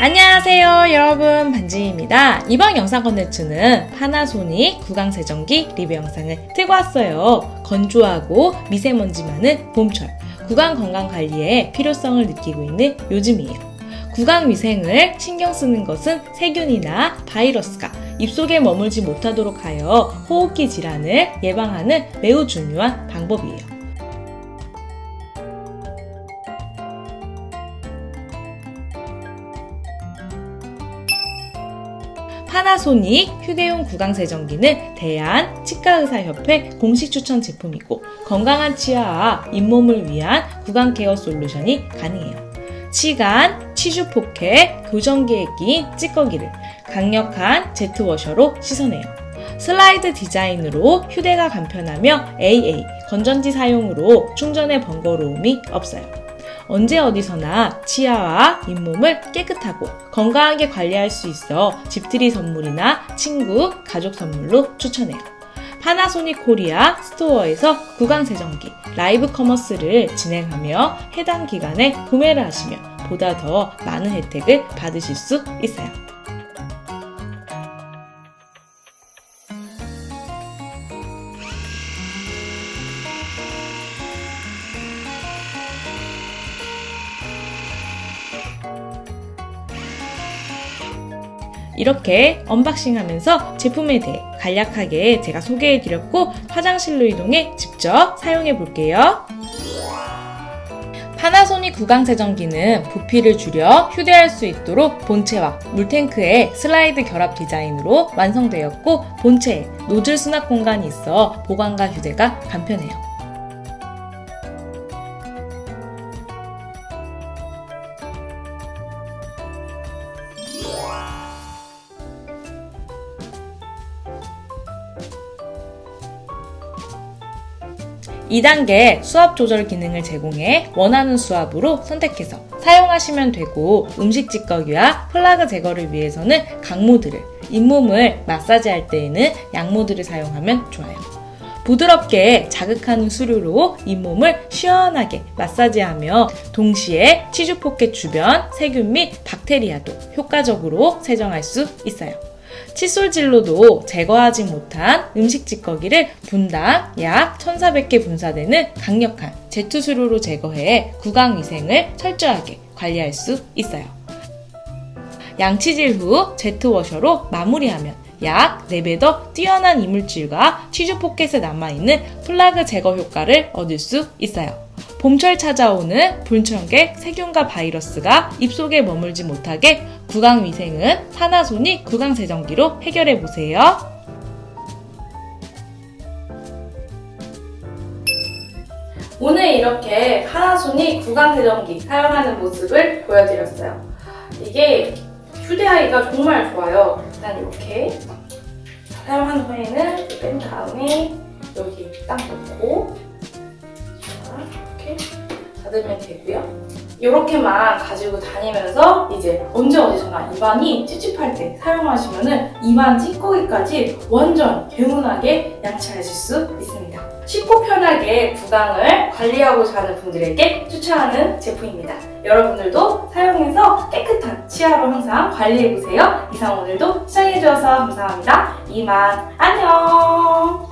안녕하세요 여러분. 반지입니다. 이번 영상 컨텐츠는 파나소닉 구강세정기 리뷰 영상을 틀고 왔어요. 건조하고 미세먼지 많은 봄철 구강 건강 관리에 필요성을 느끼고 있는 요즘이에요. 구강 위생을 신경 쓰는 것은 세균이나 바이러스가 입속에 머물지 못하도록 하여 호흡기 질환을 예방하는 매우 중요한 방법이에요 파나소닉 휴대용 구강세정기는 대한 치과의사협회 공식 추천 제품이고 건강한 치아와 잇몸을 위한 구강 케어 솔루션이 가능해요. 치간, 치주 포켓, 교정기에 끼인 찌꺼기를 강력한 제트워셔로 씻어내요. 슬라이드 디자인으로 휴대가 간편하며 AA 건전지 사용으로 충전의 번거로움이 없어요. 언제 어디서나 치아와 잇몸을 깨끗하고 건강하게 관리할 수 있어 집들이 선물이나 친구, 가족 선물로 추천해요. 파나소닉 코리아 스토어에서 구강 세정기 라이브 커머스를 진행하며 해당 기간에 구매를 하시면 보다 더 많은 혜택을 받으실 수 있어요. 이렇게 언박싱 하면서 제품에 대해 간략하게 제가 소개해 드렸고 화장실로 이동해 직접 사용해 볼게요. 파나소닉 구강세정기는 부피를 줄여 휴대할 수 있도록 본체와 물탱크의 슬라이드 결합 디자인으로 완성되었고 본체에 노즐 수납 공간이 있어 보관과 휴대가 간편해요. 이단계 수압 조절 기능을 제공해 원하는 수압으로 선택해서 사용하시면 되고 음식 찌꺼기와 플라그 제거를 위해서는 강모드를, 잇몸을 마사지할 때에는 양모드를 사용하면 좋아요. 부드럽게 자극하는 수류로 잇몸을 시원하게 마사지하며 동시에 치주 포켓 주변 세균 및 박테리아도 효과적으로 세정할 수 있어요. 칫솔질로도 제거하지 못한 음식 찌꺼기를 분당 약 1400개 분사되는 강력한 제투수로로 제거해 구강 위생을 철저하게 관리할 수 있어요. 양치질 후 제트워셔로 마무리하면 약 4배 더 뛰어난 이물질과 치주 포켓에 남아있는 플라그 제거 효과를 얻을 수 있어요. 봄철 찾아오는 불청객 세균과 바이러스가 입속에 머물지 못하게 구강 위생은 파나소닉 구강 세정기로 해결해 보세요. 오늘 이렇게 파나소닉 구강 세정기 사용하는 모습을 보여드렸어요. 이게 휴대하기가 정말 좋아요. 일단 이렇게 사용한 후에는 뺀 다음에 여기 딱 놓고 닫으면 되고요. 이렇게만 가지고 다니면서 이제 언제 어디서나 입안이 찝찝할 때 사용하시면은 입안 찌꺼기까지 완전 개운하게 양치하실 수 있습니다. 쉽고 편하게 구강을 관리하고자 하는 분들에게 추천하는 제품입니다. 여러분들도 사용해서 깨끗한 치아로 항상 관리해보세요. 이상 오늘도 시청해주셔서 감사합니다. 이만 안녕!